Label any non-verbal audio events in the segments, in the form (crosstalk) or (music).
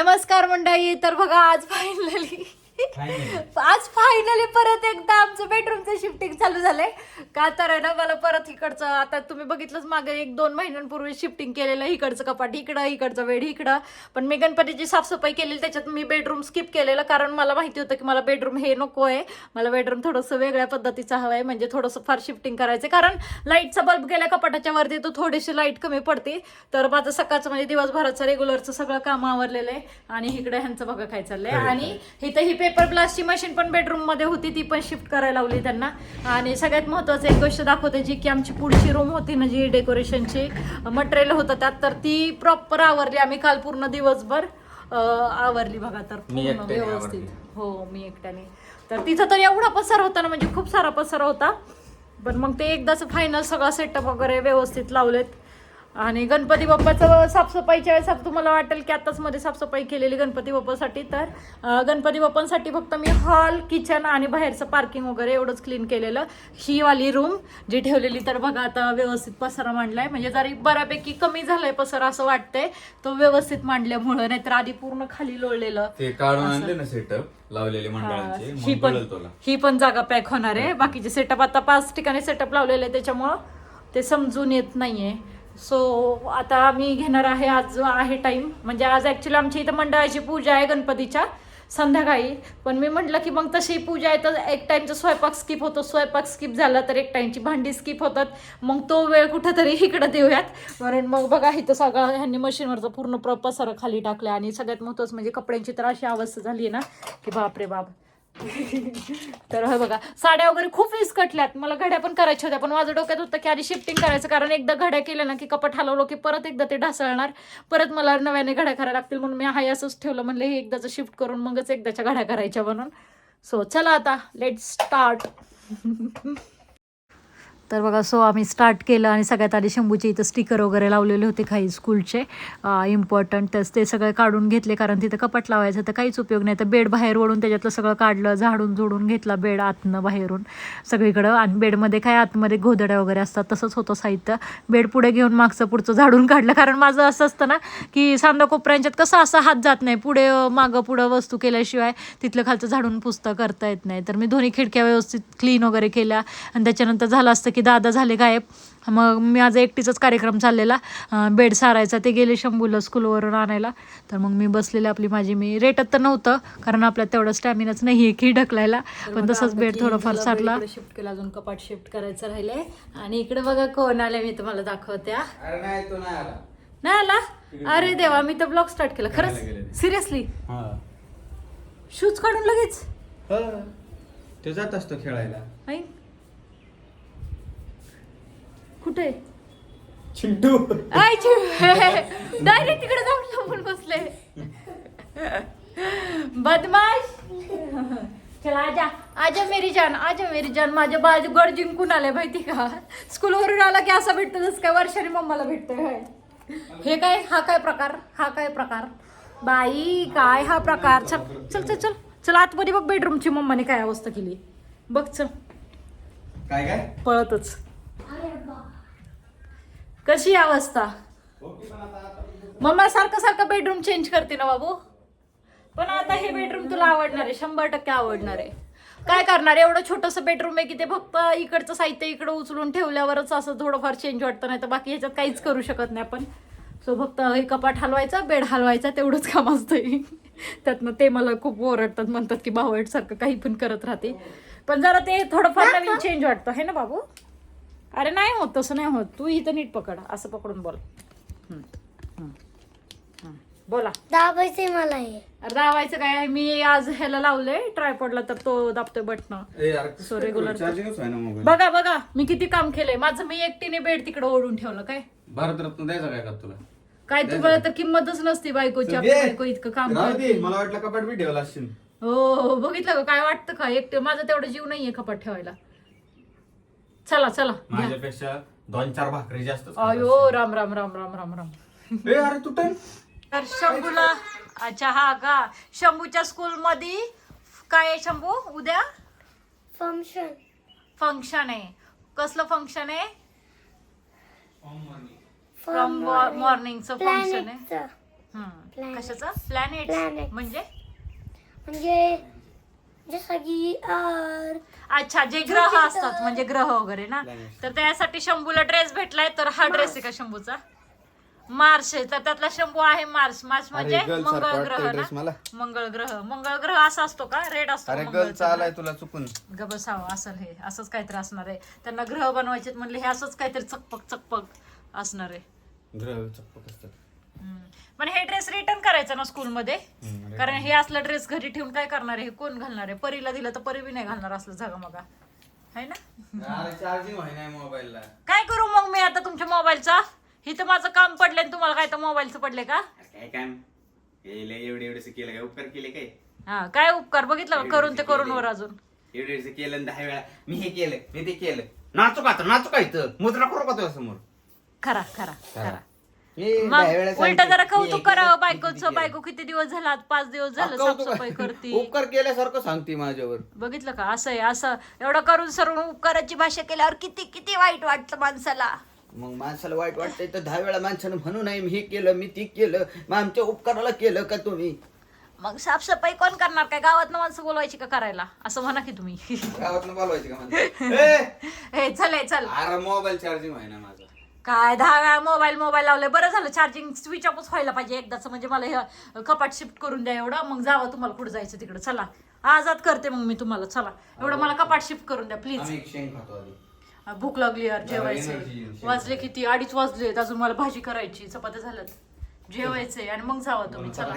नमस्कार मंडळी तर बघा आज फायनली (laughs) आज फायनली परत एकदा आमचं बेडरूमचं शिफ्टिंग चालू झालंय. का तर आहे ना मला परत इकडचं आता तुम्ही बघितलंच मागे एक दोन महिन्यांपूर्वी शिफ्टिंग केलेलं इकडचं कपाट इकडं इकडचं बेड इकडं. पण मी गणपतीची साफसफाई केलेली त्याच्यात मी बेडरूम स्किप केलेलं कारण मला माहिती होतं की मला बेडरूम हे नको आहे. मला बेडरूम थोडंसं वेगळ्या पद्धतीचं हवं आहे म्हणजे थोडंसं फार शिफ्टिंग करायचं कारण लाईटचा बल्ब गेल्या कपाटाच्या वरती तो थोडीशी लाइट कमी पडते. तर माझं सकाळचं म्हणजे दिवसभराचं रेग्युलरचं सगळं काम आवरलेलं आहे. आणि इकडे ह्यांचं बघा काय चाललंय. आणि इथं ही पेपर ग्लासची मशीन पण बेडरूममध्ये होती ती पण शिफ्ट करायला लावली त्यांना. आणि सगळ्यात महत्वाचं एक गोष्ट दाखवते जी की आमची पुढची रूम होती ना जी डेकोरेशनची मटेरियल होतं त्यात तर ती प्रॉपर आवरली आम्ही काल पूर्ण दिवसभर. आवरली बघा तर पूर्ण व्यवस्थित. हो मी एकट्याने. तर तिथं तर एवढा पसारा होता ना म्हणजे खूप सारा पसारा होता. पण मग ते एकदाच फायनल सगळा सेटअप वगैरे व्यवस्थित लावलेत. आणि गणपती बाप्पाचं साफसफाईच्या वेळेस आता तुम्हाला वाटेल की आताच मध्ये साफसफाई केलेली गणपती बाप्पासाठी तर गणपती बाप्पांसाठी फक्त मी हॉल किचन आणि बाहेरचं पार्किंग वगैरे एवढंच क्लीन केलेलं. ही वाली रूम जी ठेवलेली तर बघा आता व्यवस्थित पसारा मांडलाय. म्हणजे जरी बऱ्यापैकी कमी झालाय पसारा असं वाटतंय तो व्यवस्थित मांडल्यामुळं नाहीतर आधी पूर्ण खाली लोळलेलं. ते काढून आणले ना सेटअप लावलेले मंडळांचे ही पण ही पण जागा पॅक होणार आहे. बाकीचे सेटअप आता पाच ठिकाणी सेटअप लावलेले त्याच्यामुळं ते समजून येत नाहीये. सो आता मी घेणार आहे आज जो आहे टाईम म्हणजे आज ॲक्च्युली आमच्या इथं मंडळाची पूजा आहे गणपतीच्या संध्याकाळी. पण मी म्हटलं की मग तशी पूजा आहे तर एक टाईमचा स्वयंपाक स्किप होतो. स्वयंपाक स्किप झाला तर एक टाईमची भांडी स्किप होतात. मग तो वेळ कुठंतरी इकडं देऊयात. म्हणून मग बघा इथं सगळं ह्यांनी मशीनवरचं पूर्ण प्रपसार खाली टाकला आणि सगळ्यात महत्त्वाचं म्हणजे कपड्यांची तर अशी अवस्था झाली आहे ना की बापरे बाप. (laughs) तर हे बघा साड्या वगैरे खूप विस्कटल्यात. मला घड्या पण करायच्या होत्या पण माझं डोक्यात होतं की आधी शिफ्टिंग करायचं कारण एकदा घड्या केल्या ना की कपाट हलवलो की परत एकदा ते ढासळणार. परत मला नव्याने घड्या करायला लागतील म्हणून मी हाय असंच ठेवलं म्हणलं हे एकदाचं शिफ्ट करून मगच एकदाच्या घड्या करायच्या म्हणून. सो चला आता लेट स्टार्ट (laughs) तर बघा सो आम्ही स्टार्ट केलं आणि सगळ्यात आधी शंभूचे इथं स्टिकर वगैरे लावलेले होते काही स्कूलचे इम्पॉर्टंट तर ते सगळे काढून घेतले कारण तिथं कपाट लावायचं तर काहीच उपयोग नाही. तर बेड बाहेर ओढून त्याच्यातलं सगळं काढलं झाडून झोडून घेतला बेड आतनं बाहेरून सगळीकडं. आणि बेडमध्ये काय आतमध्ये घोदड्या वगैरे असतात तसंच होतं साहित्य. बेड पुढे घेऊन मागचं पुढचं झाडून काढलं. कारण माझं असं असतं ना की सांदा कोपऱ्यांच्यात कसं असं हात जात नाही. पुढे मागं पुढं वस्तू केल्याशिवाय तिथलं खालचं झाडून पुसतं करता येत नाही. तर मी दोन्ही खिडक्या व्यवस्थित क्लीन वगैरे केल्या. आणि त्याच्यानंतर झालं असतं की दादा झाले गायब. मग माझा एकटीचाच कार्यक्रम चाललेला. बेड सारायचा ते गेले शंभूला स्कूलवरून आणायला. तर मग मी बसलेले आपली माझी. मी रेटत तर नव्हतं कारण आपल्यात तेवढं स्टॅमिनाच नाही आहे की ढकलायला. पण तसंच बेड थोडंफार सारला. शिफ्ट केला अजून कपाट शिफ्ट करायचं राहिले आणि इकडे बघा कोण आले मी तुम्हाला दाखवत्या. अरे नाही तो नाही आला. अरे देवा मी तर ब्लॉग स्टार्ट केला. खरंच? सिरियसली? हा. शूज काढून लगेच? तो जात असतो खेळायला. कुठे? चिंटू. आय डायरेक्ट (laughs) तिकडे जाऊन लपून बसले. बदमाश. चला आजा. आजा मेरी जान आजा मेरी जान. माझ्या बाजू गड जिंकून आले माहिती का? स्कूलवरून आला की असं भेटतं जसं काय वर्षाने मम्माला भेटतंय हे काय? हा काय प्रकार? हा काय प्रकार? बाई काय हा प्रकार? चल चल चल चल. चल आतमध्ये बघ बेडरूमची मम्माने काय अवस्था केली. बघ चल. काय काय? पळतच. कशी अवस्था? मम्मा सारखं सारखं बेडरूम चेंज करते ना बाबू. पण आता हे बेडरूम तुला आवडणार आहे शंभर टक्के आवडणार आहे. काय करणार? एवढं छोटंसं बेडरूम आहे की ते फक्त इकडचं साहित्य इकडं उचलून ठेवल्यावरच असं थोडंफार चेंज वाटतं नाही तर बाकी ह्याच्यात काहीच करू शकत नाही आपण. सो फक्त हे कपाट हलवायचा बेड हलवायचा तेवढंच काम असतं त्यातनं ते मला खूप ओरडतात म्हणतात की भावट सारखं काही पण करत राहते. पण जरा ते थोडंफार नवीन चेंज वाटतं हे ना बाबू? अरे नाही होत तसं नाही होत. तू इथं नीट पकड असं पकडून बोल. हम्म, हम्म, हम्म. बोला. दाबायचे मला हे. अरे दाबायचं काय? मी आज ह्याला लावलंय ट्रायपॉडला तर तो दाबतोय बटन So regular- चार्जिंगच आहे ना मोबाईल बघा बघा मी किती काम केलंय. माझं मी एकटीने बेड तिकडे ओढून ठेवलं काय? भारतरत्न द्यायचा काय का तुला? काय तुम्हाला तर किंमतच नसती बायकोची आपली. बायको इतकं काम राहू करते. मला वाटलं कपाट बी ठेवला असशील. हो हो, बघितलं का? काय वाटतं का? एकटे माझा तेवढा जीव नाहीये कपाट ठेवायला. चला चला. घ्या. माझ्यापेक्षा दोन चार भाकरी जास्त अयो राम राम राम राम राम राम. ए अरे तुटन तर शंभूला अच्छा हा का शंभूच्या स्कूल मध्ये काय आहे शंभू? उद्या? फंक्शन फंक्शन आहे. कसलं फंक्शन आहे? फ्रॉम फ्रॉम मॉर्निंगचं फंक्शन आहे. प्लॅनेटचं हम्म. Planet. कशाचं? Planet Planet. म्हणजे? म्हणजे जसं की अं, अच्छा जे ग्रह असतात म्हणजे ग्रह वगैरे ना. तर त्यासाठी शंभूला ड्रेस भेटलाय तर हा ड्रेस आहे का शंभूचा? मार्स आहे. तर त्यातला शंभू आहे मार्स मार्स म्हणजे मंगळ सारखा ग्रह वाटतोय ना? मला. मंगळ ग्रह. मंगळ ग्रह असा असतो का? रेड असतो अरे गर्ल मंगळचा? तुला चुकून. ग बसावं असं हे. असंच काहीतरी असणार आहे. त्यांना ग्रह बनवायचे म्हणले हे असंच काहीतरी चकपक चकपक असणार आहे. ग्रह चकपक असतात. पण हे ड्रेस रिटर्न करायचं ना स्कूलमध्ये हम्म, कारण हे असलं ड्रेस घरी ठेवून काय करणार आहे? हे कोण घालणार आहे? परीला दिलं तर परी बी नाही घालणार असलं जागा मगा. है ना? अरे चार्जिंग व्हाय नाही मोबाईलला. काय करू मग मी आता तुमच्या मोबाईलचा? इथं माझं काम पडलंय आणि तुम्हाला काय तर मोबाईलचं पडले का? काय काम? हे लय एवढे एवढे केलं काय? उपकार केले काय? हा काय उपकार? बघितलं का? करून ते करून वर अजून. एवढे एवढे केलं आणि दहा वेळा मी हे केलं मी ते केलं. नाचू का आता? नाचू का इथं? मुद्रा करू का तुझ्या समोर खरा खरा. खरा. मग उलट. जरा कौतुक करावं बायकोचं. बायको किती दिवस झाला पाच दिवस झालं साफसफाई? (laughs) करते. उपकार केल्यासारखं सांगते माझ्यावर. बघितलं का? असं आहे असं. एवढं करून सरून उपकाराची भाषा केल्यावर किती किती वाईट वाटतं माणसाला. मग माणसाला वाईट वाटतंय तर दहा वेळा माणसानं म्हणू नाही मी हे केलं मी ते केलं मग आमच्या उपकाराला केलं का तुम्ही? मग साफसफाई कोण करणार? काय गावात माणसं बोलवायची का करायला? असं म्हणा की तुम्ही. गावात बोलवायचे का (laughs) मला ए! हे चल हे चल. अरे मोबाईल चार्जिंग व्हाय ना माझा. काय दहा वेळा मोबाईल मोबाईल लावले बरं झालं चार्जिंग स्विच ऑफच व्हायला पाहिजे एकदाच. म्हणजे मला हे कपाट शिफ्ट करून द्या एवढं. मग जावं तुम्हाला कुठं जायचं तिकडं. चला. आजाद करते मग मी तुम्हाला. चला. एवढं मला कपाट शिफ्ट करून द्या प्लीज आम्ही एक शेंग खातो आधी. भूक लागली यार energy जेवायचे येईल. वाजले किती? अडीच वाजलेत अजून मला भाजी करायची. चपात्या झाल्यात. जेवायचंय आणि मग जावा तुम्ही. चला.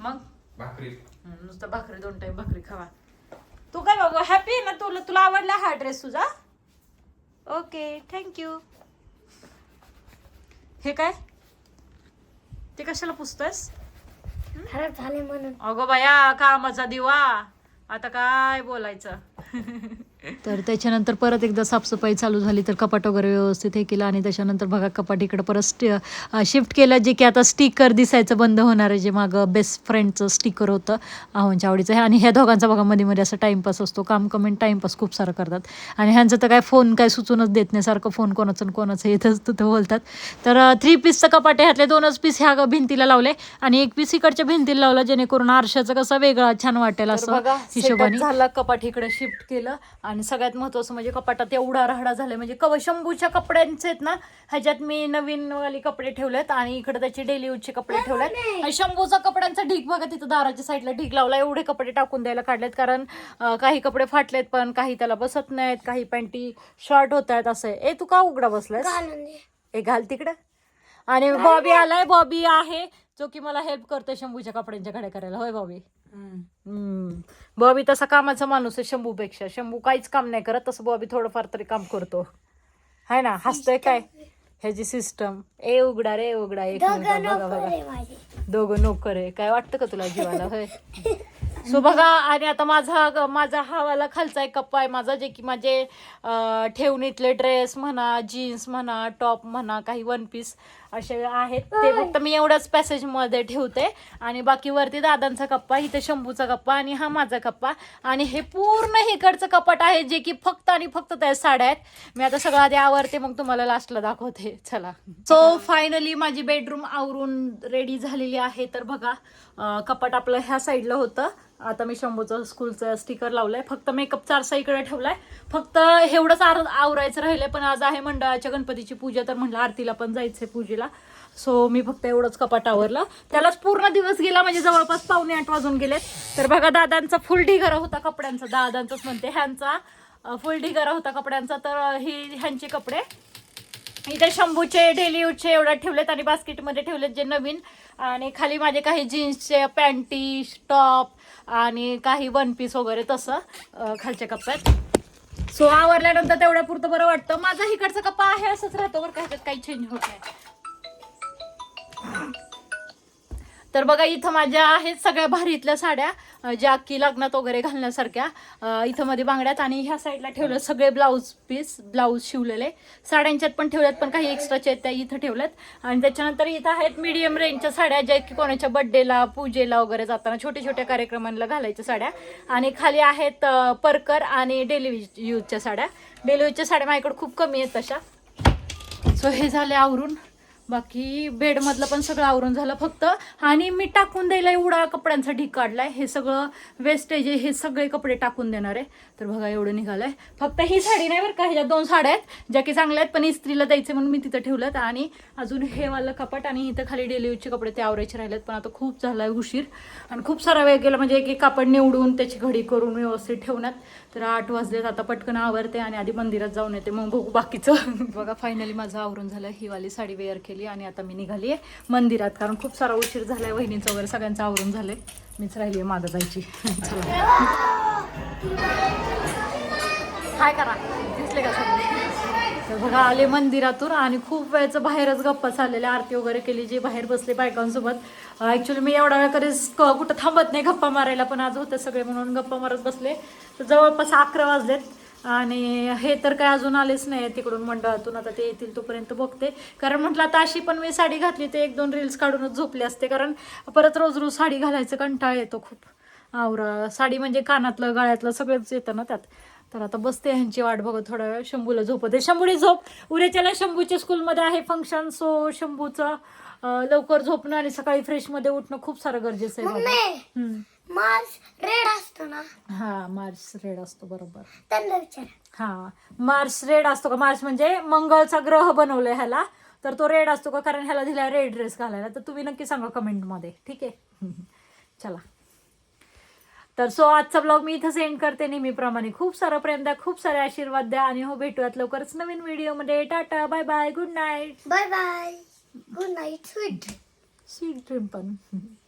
मग? भाकरी. हम्म, नुसतं भाकरी दोन टाइम भाकरी खावा. तू काय बाबा हॅपी ना तुला? तुला आवडला हा ड्रेस तुझा? ओके थँक्यू हे काय? ते कशाला पुसतोयस? खराब झाले म्हणून. अगो बाया कामाचा दिवा. आता काय बोलायचं? (laughs) तर त्याच्यानंतर परत एकदा साफसफाई चालू झाली तर कपाट वगैरे व्यवस्थित हे केलं आणि त्याच्यानंतर बघा कपाट इकडं परत शिफ्ट केलं जे की आता स्टिकर दिसायचं बंद होणार आहे जे मागं बेस्ट फ्रेंडचं स्टिकर होतं आहोंच्या आवडीचं. आहे आणि ह्या दोघांचा बघा मध्ये मध्ये असा टाईमपास असतो काम कमेंट टाईमपास खूप सारं करतात. आणि ह्यांचं तर काय फोन काय सुचूनच देत नाही सारखं फोन कोणाचं आणि कोणाचं येतच तिथं बोलतात. तर थ्री पीसचं कपाट ह्यातले दोनच पीस ह्या भिंतीला लावले आणि एक पीस इकडच्या भिंतीला लावला जेणेकरून आरशाचं कसं वेगळा छान वाटेल असं हिशोबाने. झाला कपाट इकडे शिफ्ट केलं. आणि सगळ्यात महत्वाचं म्हणजे कपाटात एवढा राहडा झालाय. म्हणजे कव शंभूच्या कपड्यांचे आहेत ना ह्याच्यात मी नवीन वाले कपडे ठेवलेत आणि इकडे त्याचे डेली यूजचे कपडे ठेवलेत. आणि शंभूचा कपड्यांचा ढीक बघा तिथं दाराच्या साईडला ढीक लावला एवढे कपडे टाकून द्यायला काढलेत. कारण काही कपडे फाटलेत पण काही त्याला बसत नाहीत काही पॅन्टी शॉर्ट होत आहेत असं. ए तू का उघडा बसलाय ए घाल तिकडं. आणि बॉबी आलाय बॉबी आहे जो की मला हेल्प करतोय शंभूच्या कपड्यांच्या घड्या करायला. होय बॉबी. बॉबी तसा कामाचा माणूस आहे शंभूपेक्षा. शंभू काहीच काम नाही करत तसं बॉबी थोडंफार तरी काम करतो. हाय ना हसतोय काय? ह्याची सिस्टम ए उघडा रे उघडा. एक दोघं नोकर आहे काय वाटतं का तुला जीवाला? होय. सो बघा आणि आता माझा माझा हा वाला खालचा एक कप्पा आहे माझा जे की माझे ठेवणीतले ड्रेस म्हणा जीन्स म्हणा टॉप म्हणा काही वन पीस असे आहेत. ते फक्त मी एवढ्याच पॅसेजमध्ये ठेवते. आणि बाकी वरती दादांचा कप्पा इथे शंभूचा कप्पा आणि हा माझा कप्पा. आणि हे पूर्ण इकडचं कपाट आहे जे की फक्त आणि फक्त त्या साड्या आहेत. मी आता सगळं आधी आवरते मग तुम्हाला लास्टला दाखवते. चला. सो फायनली माझी बेडरूम आवरून रेडी झालेली आहे. तर बघा कपाट आपलं ह्या साईडला होतं. आता मी शंभूचं स्कूलचं स्टिकर लावलंय. फक्त मेकअप चारसा इकडे ठेवलाय. फक्त एवढंच आर आवरायचं राहिलंय. पण आज आहे मंडळाच्या गणपतीची पूजा तर म्हटलं आरतीला पण जायचंय पूजेला. सो मी फक्त एवढंच कपाट आवरला. त्यालाच पूर्ण दिवस गेला म्हणजे जवळपास पावणे आठ वाजून गेलेत. तर बघा दादांचा फुल ढिगारा होता कपड्यांचा. दादांचाच म्हणते ह्यांचा फुल ढिगारा होता कपड्यांचा. तर ही ह्यांचे कपडे. इथे शंभूचे डेली यूजचे एवढ्या ठेवलेत आणि बास्केटमध्ये ठेवलेत जे नवीन. आणि खाली माझे काही जीन्सचे पॅन्टी टॉप आणि काही वन पीस वगैरे तसं खालच्या कप्प्यात सो आवरल्यानंतर तेवढ्या पुरतं बरं वाटतं. माझा इकडचा कप्पा आहे असंच राहतो बरं का ह्याच्यात काही चेंज होत नाही. तर बघा इथं माझ्या आहेत सगळ्या भारीतल्या साड्या ज्या की लग्नात वगैरे घालण्यासारख्या. इथं मध्ये बांगड्यात आणि ह्या साईडला ठेवलं सगळे ब्लाऊज पीस ब्लाऊज शिवलेले. साड्यांच्यात पण ठेवल्यात पण काही एक्स्ट्राच्या आहेत त्या इथं ठेवल्यात. आणि त्याच्यानंतर इथं आहेत मीडियम रेंजच्या साड्या ज्या की कोणाच्या बड्डेला पूजेला वगैरे जाताना छोट्या छोट्या कार्यक्रमांना घालायच्या साड्या. आणि खाली आहेत परकर आणि डेली यूजच्या साड्या. डेली यूजच्या साड्या माझ्याकडे खूप कमी आहेत तशा. सो हे झाले आवरून. बाकी बेडमधलं पण सगळं आवरून झालं. फक्त आणि मी टाकून द्यायला एवढा कपड्यांचा ढीक काढलाय. हे सगळं वेस्टेज आहे हे सगळे कपडे टाकून देणार आहे. तर बघा एवढं निघालंय. फक्त ही साडी नाही बरं का ह्याच्यात दोन साड्या आहेत ज्या की चांगल्या आहेत पण इस्त्रीला द्यायचे म्हणून मी तिथं ठेवलं आणि अजून हे वालं कपाट आणि इथं खाली डेली कपडे ते आवरायचे राहिलेत. पण आता खूप झालाय उशीर. आणि खूप सारा वेळ गेला म्हणजे एक एक कापड निवडून त्याची घडी करून व्यवस्थित ठेवण्यात. तर आठ वाजलेत आता पटकन आवरते आणि आधी मंदिरात जाऊन येते. मग बघू बाकीचं. (laughs) बघा फायनली माझं आवरून झालं. ही वाली साडी वेअर केली. आणि आता मी निघाली आहे मंदिरात. कारण खूप सारा उशीर झालाय वहिनीचं वगैरे सगळ्यांचं आवरून झालंय. मीच राहिली आहे मागं जायची. (laughs) काय करा. दिसले का सगळे? तर बघा आले मंदिरातून आणि खूप वेळचं बाहेरच गप्पा चाललेल्या. आरती वगैरे केली जी बाहेर बसले बायकांसोबत. ॲक्च्युली मी एवढा वेळ कधीच कुठं थांबत नाही गप्पा मारायला पण आज होतं सगळे म्हणून गप्पा मारत बसले. तर जवळपास अकरा वाजलेत. आणि हे तर काय अजून आलेच नाही तिकडून मंडळातून. आता ते येतील तोपर्यंत बघते. कारण म्हटलं आता अशी पण मी साडी घातली ते एक दोन रील्स काढूनच झोपले असते. कारण परत रोज रोज साडी घालायचं कंटाळ येतो खूप. आवरा साडी म्हणजे कानातलं गळ्यातलं सगळंच येतं ना त्यात. तर आता बसते ह्यांची वाट बघत थोडा वेळ. शंभूला झोपते शंभूने झोप. उद्याच्याला शंभूच्या स्कूलमध्ये आहे फंक्शन सो शंभूचं लवकर झोपणं आणि सकाळी फ्रेशमध्ये उठणं खूप सारं गरजेचं आहे मार्च रेड असतो ना. हा मार्च रेड असतो बरोबर. त्यांना विचार. हा मार्स रेड असतो का? मार्स म्हणजे मंगळचा ग्रह बनवलाय ह्याला. तर तो रेड असतो का? कारण ह्याला दिला रेड ड्रेस घालायला. तर तुम्ही नक्की सांगा कमेंटमध्ये ठीक आहे? (laughs) चला. तर सो आजचा ब्लॉग मी इथं सेंड करते नेहमीप्रमाणे. खूप सारा प्रेम द्या खूप सारे आशीर्वाद द्या. आणि हो भेटूयात लवकरच नवीन व्हिडिओमध्ये. Tata bye bye good night. Bye bye. Good night sweet. Sweet dream पण. (laughs)